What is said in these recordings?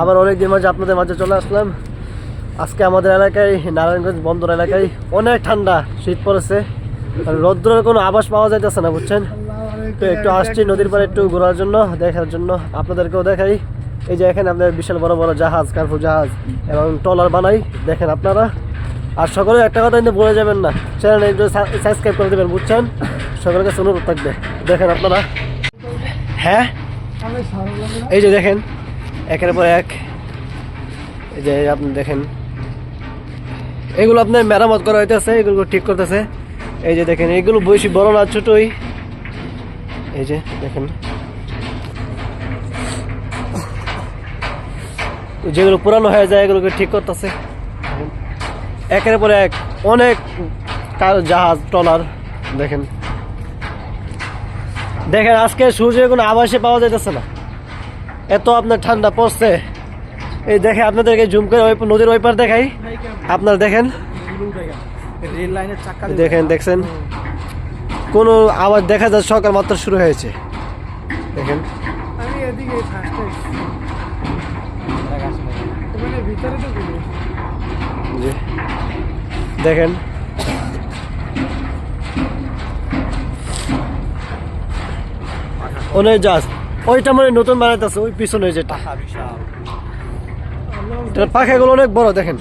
আবার অনেকদিন মাঝে আপনাদের মাঝে চলে আসলাম। আজকে আমাদের এলাকায়, নারায়ণগঞ্জ বন্দর এলাকায় অনেক ঠান্ডা, শীত পড়েছে। রৌদ্রের কোনো আবাস পাওয়া যাইতেছে না, বুঝছেন? তো একটু আসছি নদীর পাড়ে একটু ঘোরার জন্য, দেখার জন্য। আপনাদেরকেও দেখাই। এই যে এখানে আপনাদের বিশাল বড় বড় জাহাজ, কার্ফু জাহাজ এবং ট্রলার বানাই। দেখেন আপনারা। আর সকলে একটা কথা কিন্তু বলে যাবেন না। চ্যানেল একটু সাবস্ক্রাইব করে দেবেন, বুঝছেন? সকলের কাছে অনুরোধ থাকবে। দেখেন আপনারা। হ্যাঁ? এই যে দেখেন। একের পর এক। এই যে আপনি দেখেন। এগুলো আপনার মেরামত করা হইতেছে, এগুলো ঠিক করতেছে। এই যে দেখেন, এগুলো বেশি বড় না, ছোটই। এই যে দেখেন। যেগুলো পুরানো হয়ে যায়, এগুলোকে ঠিক করতেছে। একের পর এক, অনেক কার- জাহাজ, ট্রলার, দেখেন। দেখেন, আজকে সূর্যের কোনো আভাসে পাওয়া যাইতেছে না। এত আপনার ঠান্ডা পড়ছে। এই দেখে আপনাদেরকে জুম করে ওই নদীর ওই পার দেখাই। আপনারা দেখেন। দেখেন দেখছেন? কোনো আবার দেখা যায় সকাল মাত্র শুরু হয়েছে। দেখেন। যে দেখেন। অনেক জাহাজ ওইটা মানে নতুন বানাইতেছে ওই পিছনে যেটা। এটার পাখাগুলো অনেক বড় দেখেন।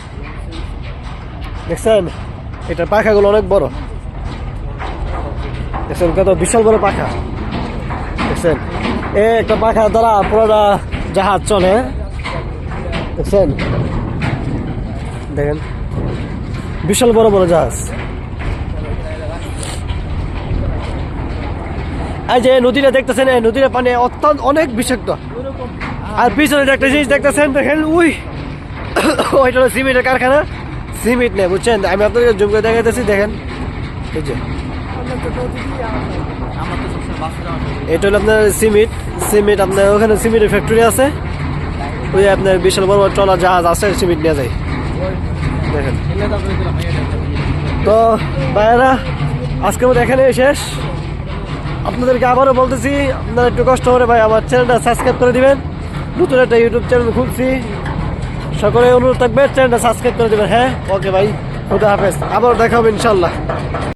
দেখছেন? এটার পাখাগুলো অনেক বড়। দেখছেন কত বিশাল বড় পাখা। দেখছেন? এ একটা পাখা দ্বারা পুরোটা জাহাজ চলে। দেখছেন? দেখেন? বিশাল বড় বড় জাহাজ। এই যে নদীটা দেখতেছেন, এই নদীর পানি অত্যন্ত অনেক বিষাক্ত। আর পিছনে যে একটা জিনিস দেখতেছেন, দেখেন, উই ওইটা হলো সিমেন্টের কারখানা। সিমেন্ট নেই, বুঝছেন? আমি আপনাদের জুম করে দেখাইতেছি, দেখেন। এই যে। এটা হলো আপনার সিমেন্ট। সিমেন্ট আপনার ওখানে সিমেন্টের ফ্যাক্টরি আছে। ওই আপনার বিশাল বড় বড় ট্রলার জাহাজ আছে, সিমেন্ট নিয়ে যায়। দেখেন। তো, ভাইয়েরা, আজকের মতো এখানে শেষ। আপনাদেরকে আবারও বলতেছি, আপনারা একটু কষ্ট করে ভাই আমার চ্যানেলটা সাবস্ক্রাইব করে দিবেন। নতুন একটা ইউটিউব চ্যানেল খুলছি। সকলে অনুরোধ থাকবে চ্যানেলটা সাবস্ক্রাইব করে দেবেন হ্যাঁ? ওকে ভাই, খুদা হাফেজ। আবারও দেখা হবে ইনশাল্লাহ